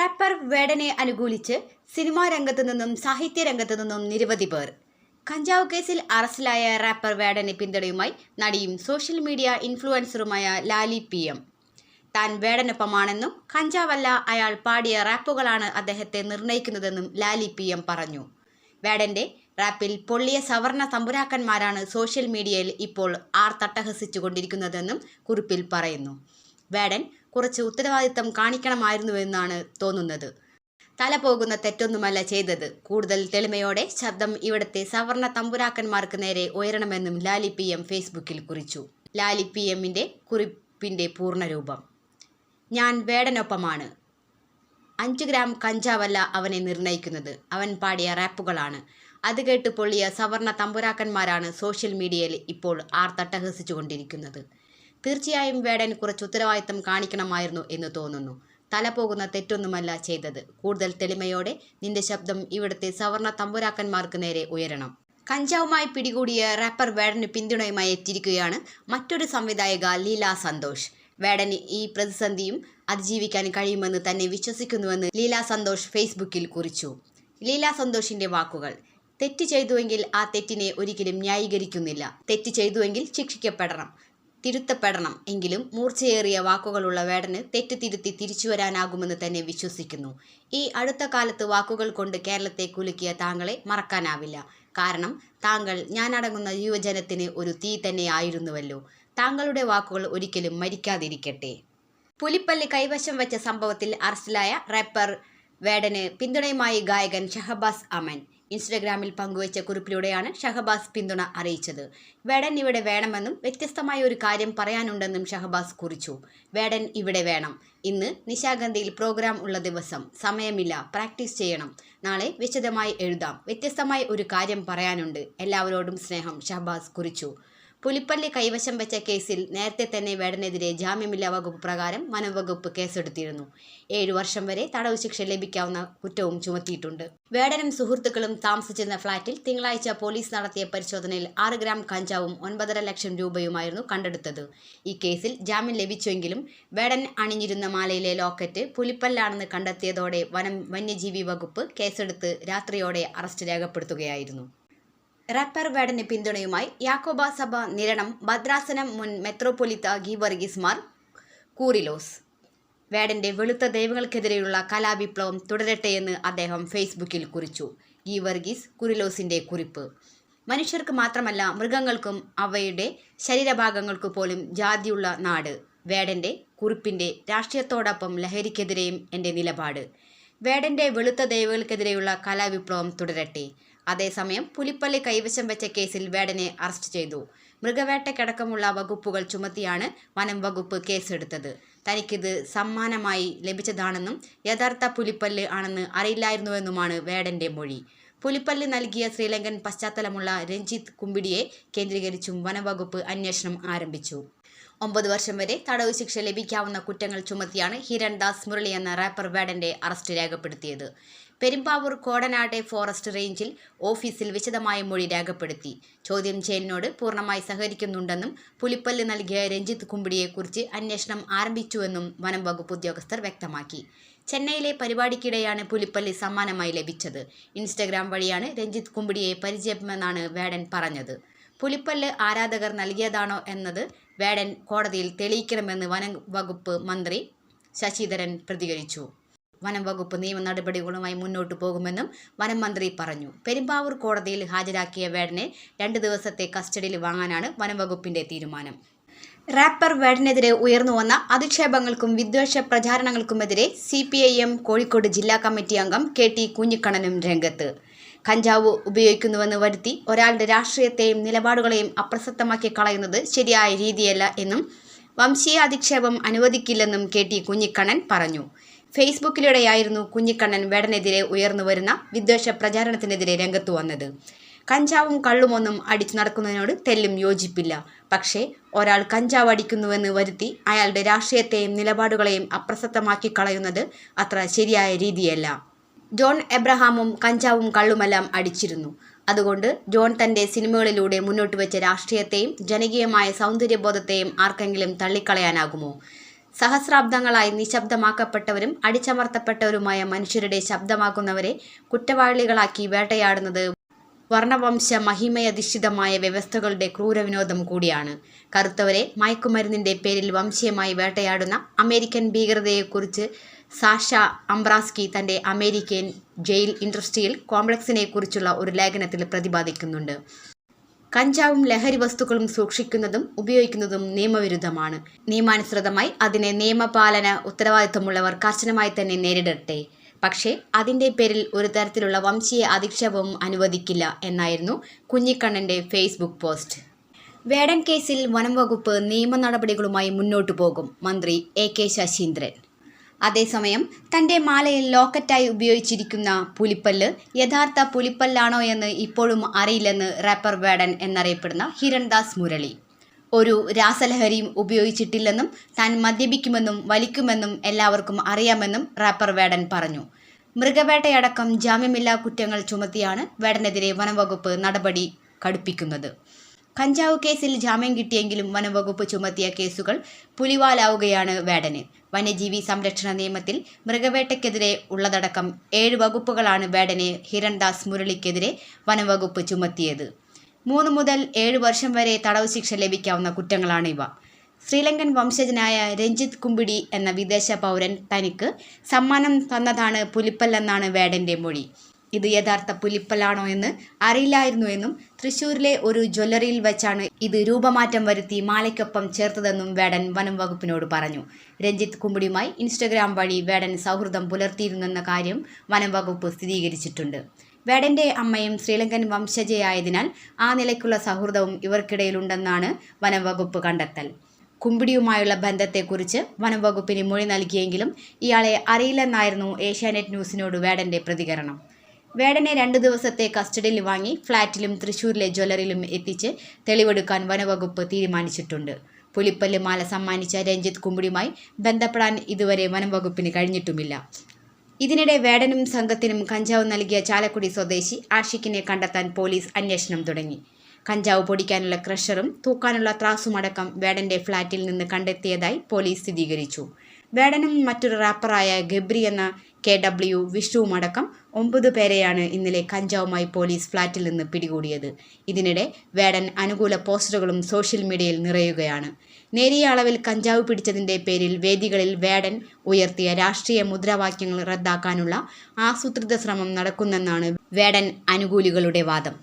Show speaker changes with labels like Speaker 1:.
Speaker 1: Wrapper വേടനെ അനുകൂലിച്ച് cinema രംഗത്തു നിന്നും സാഹിത്യ രംഗത്തു നിന്നും നിരവധി പേർ. കഞ്ചാവ് കേസിൽ അറസ്റ്റിലായ റാപ്പർ വേടനെ പിന്തുണയുമായി നടിയും സോഷ്യൽ മീഡിയ ഇൻഫ്ലുവൻസറുമായ ലാലി പി എം. താൻ വേടനൊപ്പമാണെന്നും കഞ്ചാവല്ല അയാൾ പാടിയ റാപ്പുകളാണ് അദ്ദേഹത്തെ നിർണയിക്കുന്നതെന്നും ലാലി പി എം പറഞ്ഞു. വേടന്റെ റാപ്പിൽ പൊള്ളിയ സവർണ തമ്പുരാക്കന്മാരാണ് സോഷ്യൽ മീഡിയയിൽ ഇപ്പോൾ ആർ തട്ടഹസിച്ചുകൊണ്ടിരിക്കുന്നതെന്നും കുറിപ്പിൽ പറയുന്നു. വേടൻ കുറച്ച് ഉത്തരവാദിത്തം കാണിക്കണമായിരുന്നുവെന്നാണ് തോന്നുന്നത്. തല പോകുന്ന തെറ്റൊന്നുമല്ല ചെയ്തത്. കൂടുതൽ തെളിമയോടെ ശബ്ദം ഇവിടുത്തെ സവർണ തമ്പുരാക്കന്മാർക്ക് നേരെ ഉയരണമെന്നും ലാലി പി എം ഫേസ്ബുക്കിൽ കുറിച്ചു. ലാലി പി എമ്മിന്റെ കുറിപ്പിന്റെ പൂർണരൂപം. ഞാൻ വേടനൊപ്പമാണ്. അഞ്ച് ഗ്രാം കഞ്ചാവല്ല അവനെ നിർണയിക്കുന്നത്. അവൻ പാടിയ റാപ്പുകളാണ്. അത് കേട്ട് പൊള്ളിയ സവർണ തമ്പുരാക്കന്മാരാണ് സോഷ്യൽ മീഡിയയിൽ ഇപ്പോൾ ആർത്തട്ടഹസിച്ചു തട്ടഹസിച്ചുകൊണ്ടിരിക്കുന്നത് തീർച്ചയായും വേടൻ കുറച്ച് ഉത്തരവാദിത്തം കാണിക്കണമായിരുന്നു എന്ന് തോന്നുന്നു. തല പോകുന്ന തെറ്റൊന്നുമല്ല ചെയ്തത്. കൂടുതൽ തെളിമയോടെ നിന്റെ ശബ്ദം ഇവിടുത്തെ സവർണ തമ്പുരാക്കന്മാർക്ക് നേരെ ഉയരണം. കഞ്ചാവുമായി പിടികൂടിയ റാപ്പർ വേടന് പിന്തുണയുമായി എത്തിയിരിക്കുകയാണ് മറ്റൊരു സംവിധായക ലീല സന്തോഷ്. വേടന് ഈ പ്രതിസന്ധിയും അതിജീവിക്കാൻ കഴിയുമെന്ന് തന്നെ വിശ്വസിക്കുന്നുവെന്ന് ലീല സന്തോഷ് ഫേസ്ബുക്കിൽ കുറിച്ചു. ലീല സന്തോഷിന്റെ വാക്കുകൾ തെറ്റ് ചെയ്തുവെങ്കിൽ ആ തെറ്റിനെ ഒരിക്കലും ന്യായീകരിക്കുന്നില്ല. തെറ്റ് ചെയ്തുവെങ്കിൽ ശിക്ഷിക്കപ്പെടണം. തിരുത്തപ്പെടണം എങ്കിലും മൂർച്ചയേറിയ വാക്കുകളുള്ള വേടന് തെറ്റ് തിരുത്തി വരാനാകുമെന്ന് തന്നെ വിശ്വസിക്കുന്നു. ഈ അടുത്ത കാലത്ത് വാക്കുകൾ കൊണ്ട് കേരളത്തെ കുലുക്കിയ താങ്കളെ മറക്കാനാവില്ല. കാരണം താങ്കൾ ഞാനടങ്ങുന്ന യുവജനത്തിന് ഒരു തീ തന്നെ ആയിരുന്നുവല്ലോ താങ്കളുടെ വാക്കുകൾ ഒരിക്കലും മരിക്കാതിരിക്കട്ടെ. പുലിപ്പള്ളി കൈവശം വെച്ച സംഭവത്തിൽ അറസ്റ്റിലായ റാപ്പർ വേടന് പിന്തുണയുമായി ഗായകൻ ഷഹബാസ് അമൻ. ഇൻസ്റ്റഗ്രാമിൽ പങ്കുവച്ച കുറിപ്പിലൂടെയാണ് ഷഹബാസ് പിന്തുണ അറിയിച്ചത്. വേടൻ ഇവിടെ വേണമെന്നും വ്യത്യസ്തമായ ഒരു കാര്യം പറയാനുണ്ടെന്നും ഷഹബാസ് കുറിച്ചു. വേടൻ ഇവിടെ വേണം. ഇന്ന് നിശാഗന്ധിയിൽ പ്രോഗ്രാം ഉള്ള ദിവസം. സമയമില്ല. പ്രാക്ടീസ് ചെയ്യണം. നാളെ വിശദമായി എഴുതാം. വ്യത്യസ്തമായ ഒരു കാര്യം പറയാനുണ്ട്. എല്ലാവരോടും സ്നേഹം ഷഹബാസ് കുറിച്ചു. പുലിപ്പള്ളി കൈവശം വെച്ച കേസിൽ നേരത്തെ തന്നെ വേടനെതിരെ ജാമ്യമില്ലാ വകുപ്പ് പ്രകാരം വനംവകുപ്പ് കേസെടുത്തിരുന്നു. ഏഴു വർഷം വരെ തടവ് ശിക്ഷ ലഭിക്കാവുന്ന കുറ്റവും ചുമത്തിയിട്ടുണ്ട്. വേടനും സുഹൃത്തുക്കളും താമസിച്ചിരുന്ന ഫ്ളാറ്റിൽ തിങ്കളാഴ്ച പോലീസ് നടത്തിയ പരിശോധനയിൽ ആറ് ഗ്രാം കഞ്ചാവും ഒൻപതര ലക്ഷം രൂപയുമായിരുന്നു കണ്ടെടുത്തത്. ഈ കേസിൽ ജാമ്യം ലഭിച്ചുവെങ്കിലും വേടൻ അണിഞ്ഞിരുന്ന മാലയിലെ ലോക്കറ്റ് പുലിപ്പല്ലാണെന്ന് കണ്ടെത്തിയതോടെ വനം വന്യജീവി വകുപ്പ് കേസെടുത്ത് രാത്രിയോടെ അറസ്റ്റ് രേഖപ്പെടുത്തുകയായിരുന്നു. റാപ്പർ വേടന് പിന്തുണയുമായി യാക്കോബ സഭ നിരണം ഭദ്രാസനം മുൻ മെത്രോപൊലിത്ത ഗീവർഗീസ് മാർ കൂറിലോസ്. വേടന്റെ വെളുത്ത ദൈവങ്ങൾക്കെതിരെയുള്ള കലാവിപ്ലവം തുടരട്ടെയെന്ന് അദ്ദേഹം ഫേസ്ബുക്കിൽ കുറിച്ചു. ഗീവർഗീസ് കുറിലോസിന്റെ കുറിപ്പ്. മനുഷ്യർക്ക് മാത്രമല്ല മൃഗങ്ങൾക്കും അവയുടെ ശരീരഭാഗങ്ങൾക്ക് പോലും ജാതിയുള്ള നാട്. വേടന്റെ കുറിപ്പിന്റെ രാഷ്ട്രീയത്തോടൊപ്പം ലഹരിക്കെതിരെയും എന്റെ നിലപാട്. വേടന്റെ വെളുത്ത ദൈവങ്ങൾക്കെതിരെയുള്ള കലാവിപ്ലവം തുടരട്ടെ. അതേസമയം പുലിപ്പള്ളി കൈവശം വെച്ച കേസിൽ വേടനെ അറസ്റ്റ് ചെയ്തു. മൃഗവേട്ടക്കടക്കമുള്ള വകുപ്പുകൾ ചുമത്തിയാണ് വനം വകുപ്പ് കേസെടുത്തത്. തനിക്കിത് സമ്മാനമായി ലഭിച്ചതാണെന്നും യഥാർത്ഥ പുലിപ്പല്ല് ആണെന്ന് അറിയില്ലായിരുന്നുവെന്നുമാണ് വേടന്റെ മൊഴി. പുലിപ്പല്ല് നൽകിയ ശ്രീലങ്കൻ പശ്ചാത്തലമുള്ള രഞ്ജിത്ത് കുമ്പിടിയെ കേന്ദ്രീകരിച്ചും വനംവകുപ്പ് അന്വേഷണം ആരംഭിച്ചു. ഒമ്പത് വർഷം വരെ തടവ് ശിക്ഷ ലഭിക്കാവുന്ന കുറ്റങ്ങൾ ചുമത്തിയാണ് ഹിരൺദാസ് മുരളി എന്ന റാപ്പർ വേടന്റെ അറസ്റ്റ് രേഖപ്പെടുത്തിയത്. പെരുമ്പാവൂർ കോടനാട്ടെ ഫോറസ്റ്റ് റേഞ്ചിൽ ഓഫീസിൽ വിശദമായ മൊഴി രേഖപ്പെടുത്തി. ചോദ്യം ചെയ്യലിനോട് പൂർണമായി സഹകരിക്കുന്നുണ്ടെന്നും പുലിപ്പല്ല് നൽകിയ രഞ്ജിത്ത് കുമ്പിടിയെക്കുറിച്ച് അന്വേഷണം ആരംഭിച്ചുവെന്നും വനം വകുപ്പ് ഉദ്യോഗസ്ഥർ വ്യക്തമാക്കി. ചെന്നൈയിലെ പരിപാടിക്കിടെയാണ് പുലിപ്പല്ലി സമ്മാനമായി ലഭിച്ചത്. ഇൻസ്റ്റഗ്രാം വഴിയാണ് രഞ്ജിത്ത് കുമ്പിടിയെ പരിചയമെന്നാണ് വേടൻ പറഞ്ഞത്. പുലിപ്പല്ല് ആരാധകർ നൽകിയതാണോ എന്നത് വേടൻ കോടതിയിൽ തെളിയിക്കണമെന്ന് വനം വകുപ്പ് മന്ത്രി ശശിധരൻ പ്രതികരിച്ചു. വനം വകുപ്പ് നിയമ നടപടികളുമായി മുന്നോട്ടു പോകുമെന്നും വനം മന്ത്രി പറഞ്ഞു. പെരുമ്പാവൂർ കോടതിയിൽ ഹാജരാക്കിയ വേടനെ രണ്ട് ദിവസത്തെ കസ്റ്റഡിയിൽ വാങ്ങാനാണ് വനം വകുപ്പിന്റെ തീരുമാനം. റാപ്പർ വേടനെതിരെ ഉയർന്നു വന്ന അധിക്ഷേപങ്ങൾക്കും വിദ്വേഷ പ്രചാരണങ്ങൾക്കുമെതിരെ C P I M Kozhikode ജില്ലാ കമ്മിറ്റി അംഗം കെ ടി കുഞ്ഞിക്കണ്ണനും രംഗത്ത്. കഞ്ചാവ് ഉപയോഗിക്കുന്നുവെന്ന് വരുത്തി ഒരാളുടെ രാഷ്ട്രീയത്തെയും നിലപാടുകളെയും അപ്രസക്തമാക്കി കളയുന്നത് ശരിയായ രീതിയല്ല എന്നും വംശീയ അധിക്ഷേപം അനുവദിക്കില്ലെന്നും കെ ടി കുഞ്ഞിക്കണ്ണൻ പറഞ്ഞു. ഫേസ്ബുക്കിലൂടെയായിരുന്നു കുഞ്ഞിക്കണ്ണൻ വേടനെതിരെ ഉയർന്നുവരുന്ന വിദ്വേഷ പ്രചാരണത്തിനെതിരെ രംഗത്തു വന്നത്. കഞ്ചാവും കള്ളുമൊന്നും അടിച്ചു നടക്കുന്നതിനോട് തെല്ലും യോജിപ്പില്ല. പക്ഷേ ഒരാൾ കഞ്ചാവ് അടിക്കുന്നുവെന്ന് വരുത്തി അയാളുടെ രാഷ്ട്രീയത്തെയും നിലപാടുകളെയും അപ്രസക്തമാക്കി കളയുന്നത് അത്ര ശരിയായ രീതിയല്ല. ജോൺ എബ്രഹാമും കഞ്ചാവും കള്ളുമെല്ലാം അടിച്ചിരുന്നു. അതുകൊണ്ട് ജോൺ തന്റെ സിനിമകളിലൂടെ മുന്നോട്ട് വെച്ച രാഷ്ട്രീയത്തെയും ജനകീയമായ സൗന്ദര്യബോധത്തെയും ആർക്കെങ്കിലും തള്ളിക്കളയാനാകുമോ? സഹസ്രാബ്ദങ്ങളായി നിശബ്ദമാക്കപ്പെട്ടവരും അടിച്ചമർത്തപ്പെട്ടവരുമായ മനുഷ്യരുടെ ശബ്ദമാക്കുന്നവരെ കുറ്റവാളികളാക്കി വേട്ടയാടുന്നത് വർണവംശ മഹിമയധിഷ്ഠിതമായ വ്യവസ്ഥകളുടെ ക്രൂരവിനോദം കൂടിയാണ്. കറുത്തവരെ മയക്കുമരുന്നിന്റെ പേരിൽ വംശീയമായി വേട്ടയാടുന്ന അമേരിക്കൻ ഭീകരതയെക്കുറിച്ച് സാഷ അംബ്രാസ്കി തന്റെ അമേരിക്കൻ ജയിൽ ഇൻഡസ്ട്രിയൽ കോംപ്ലക്സിനെക്കുറിച്ചുള്ള ഒരു ലേഖനത്തിൽ പ്രതിപാദിക്കുന്നുണ്ട്. കഞ്ചാവും ലഹരി വസ്തുക്കളും സൂക്ഷിക്കുന്നതും ഉപയോഗിക്കുന്നതും നിയമവിരുദ്ധമാണ്. നിയമാനുസൃതമായി അതിനെ നിയമപാലന ഉത്തരവാദിത്തമുള്ളവർ കർശനമായി തന്നെ നേരിടട്ടെ. പക്ഷേ അതിന്റെ പേരിൽ ഒരു തരത്തിലുള്ള വംശീയ അധിക്ഷേപവും അനുവദിക്കില്ല എന്നായിരുന്നു കുഞ്ഞിക്കണ്ണന്റെ ഫേസ്ബുക്ക് പോസ്റ്റ്. വേടൻ കേസിൽ വനം വകുപ്പ് നിയമ നടപടികളുമായി മുന്നോട്ടു പോകും മന്ത്രി എ കെ ശശീന്ദ്രൻ. അതേസമയം തന്റെ മാലയിൽ ലോക്കറ്റായി ഉപയോഗിച്ചിരിക്കുന്ന പുലിപ്പല്ല് യഥാർത്ഥ പുലിപ്പല്ലാണോ എന്ന് ഇപ്പോഴും അറിയില്ലെന്ന് റാപ്പർ വേടൻ എന്നറിയപ്പെടുന്ന ഹിരൺദാസ് മുരളി. ഒരു രാസലഹരിയും ഉപയോഗിച്ചിട്ടില്ലെന്നും താൻ മദ്യപിക്കുമെന്നും വലിക്കുമെന്നും എല്ലാവർക്കും അറിയാമെന്നും റാപ്പർ വേടൻ പറഞ്ഞു. മൃഗവേട്ടയടക്കം ജാമ്യമില്ലാ കുറ്റങ്ങൾ ചുമത്തിയാണ് വേടനെതിരെ വനംവകുപ്പ് നടപടി കടുപ്പിക്കുന്നത്. കഞ്ചാവ് കേസിൽ ജാമ്യം കിട്ടിയെങ്കിലും വനംവകുപ്പ് ചുമത്തിയ കേസുകൾ പുലിവാലാവുകയാണ് വേടന്. വന്യജീവി സംരക്ഷണ നിയമത്തിൽ മൃഗവേട്ടയ്ക്കെതിരെ ഉള്ളതടക്കം ഏഴ് വകുപ്പുകളാണ് വേടനെ ഹിരൺദാസ് മുരളിക്കെതിരെ വനംവകുപ്പ് ചുമത്തിയത്. മൂന്ന് മുതൽ ഏഴ് വർഷം വരെ തടവ് ശിക്ഷ ലഭിക്കാവുന്ന കുറ്റങ്ങളാണ് ഇവ ശ്രീലങ്കൻ വംശജനായ രഞ്ജിത്ത് കുമ്പിടി എന്ന വിദേശ പൗരൻ തനിക്ക് സമ്മാനം തന്നതാണ് പുലിപ്പല്ലെന്നാണ് വേടന്റെ മൊഴി. ഇത് യഥാർത്ഥ പുലിപ്പലാണോ എന്ന് അറിയില്ലായിരുന്നു എന്നും തൃശൂരിലെ ഒരു ജ്വല്ലറിയിൽ വെച്ചാണ് ഇത് രൂപമാറ്റം വരുത്തി മാലയ്ക്കൊപ്പം ചേർത്തതെന്നും വേടൻ വനം വകുപ്പിനോട് പറഞ്ഞു. രഞ്ജിത്ത് കുമ്പിടിയുമായി ഇൻസ്റ്റഗ്രാം വഴി വേടൻ സൗഹൃദം പുലർത്തിയിരുന്നെന്ന കാര്യം വനം വകുപ്പ് സ്ഥിരീകരിച്ചിട്ടുണ്ട്. വേടന്റെ അമ്മയും ശ്രീലങ്കൻ വംശജയായതിനാൽ ആ നിലയ്ക്കുള്ള സൗഹൃദവും ഇവർക്കിടയിലുണ്ടെന്നാണ് വനം വകുപ്പ് കണ്ടെത്തൽ. കുമ്പിടിയുമായുള്ള ബന്ധത്തെക്കുറിച്ച് വനം വകുപ്പിന് മൊഴി നൽകിയെങ്കിലും ഇയാളെ അറിയില്ലെന്നായിരുന്നു ഏഷ്യാനെറ്റ് ന്യൂസിനോട് വേടന്റെ പ്രതികരണം. വേടനെ രണ്ടു ദിവസത്തെ കസ്റ്റഡിയിൽ വാങ്ങി ഫ്ളാറ്റിലും തൃശൂരിലെ ജ്വല്ലറിയിലും എത്തിച്ച് തെളിവെടുക്കാൻ വനവകുപ്പ് തീരുമാനിച്ചിട്ടുണ്ട്. പുലിപ്പല്ല് മാല സമ്മാനിച്ച രഞ്ജിത്ത് കുമ്പിടിയുമായി ബന്ധപ്പെടാൻ ഇതുവരെ വനംവകുപ്പിന് കഴിഞ്ഞിട്ടുമില്ല. ഇതിനിടെ വേടനും സംഘത്തിനും കഞ്ചാവ് നൽകിയ ചാലക്കുടി സ്വദേശി ആഷിഖിനെ കണ്ടെത്താൻ പോലീസ് അന്വേഷണം തുടങ്ങി. കഞ്ചാവ് പൊടിക്കാനുള്ള ക്രഷറും തൂക്കാനുള്ള ത്രാസുമടക്കം വേടന്റെ ഫ്ളാറ്റിൽ നിന്ന് കണ്ടെത്തിയതായി പോലീസ് സ്ഥിരീകരിച്ചു. വേടനും മറ്റൊരു റാപ്പറായ ഗബ്രി എന്ന കെ ഡബ്ല്യു വിഷ്ണുവുമടക്കം ഒമ്പത് പേരെയാണ് ഇന്നലെ കഞ്ചാവുമായി പോലീസ് ഫ്ളാറ്റിൽ നിന്ന് പിടികൂടിയത്. ഇതിനിടെ വേടൻ അനുകൂല പോസ്റ്ററുകളും സോഷ്യൽ മീഡിയയിൽ നിറയുകയാണ്. നേരിയ അളവിൽ കഞ്ചാവ് പിടിച്ചതിന്റെ പേരിൽ വേദികളിൽ വേടൻ ഉയർത്തിയ രാഷ്ട്രീയ മുദ്രാവാക്യങ്ങൾ റദ്ദാക്കാനുള്ള ആസൂത്രിത ശ്രമം നടക്കുന്നെന്നാണ് വേടൻ അനുകൂലികളുടെ വാദം.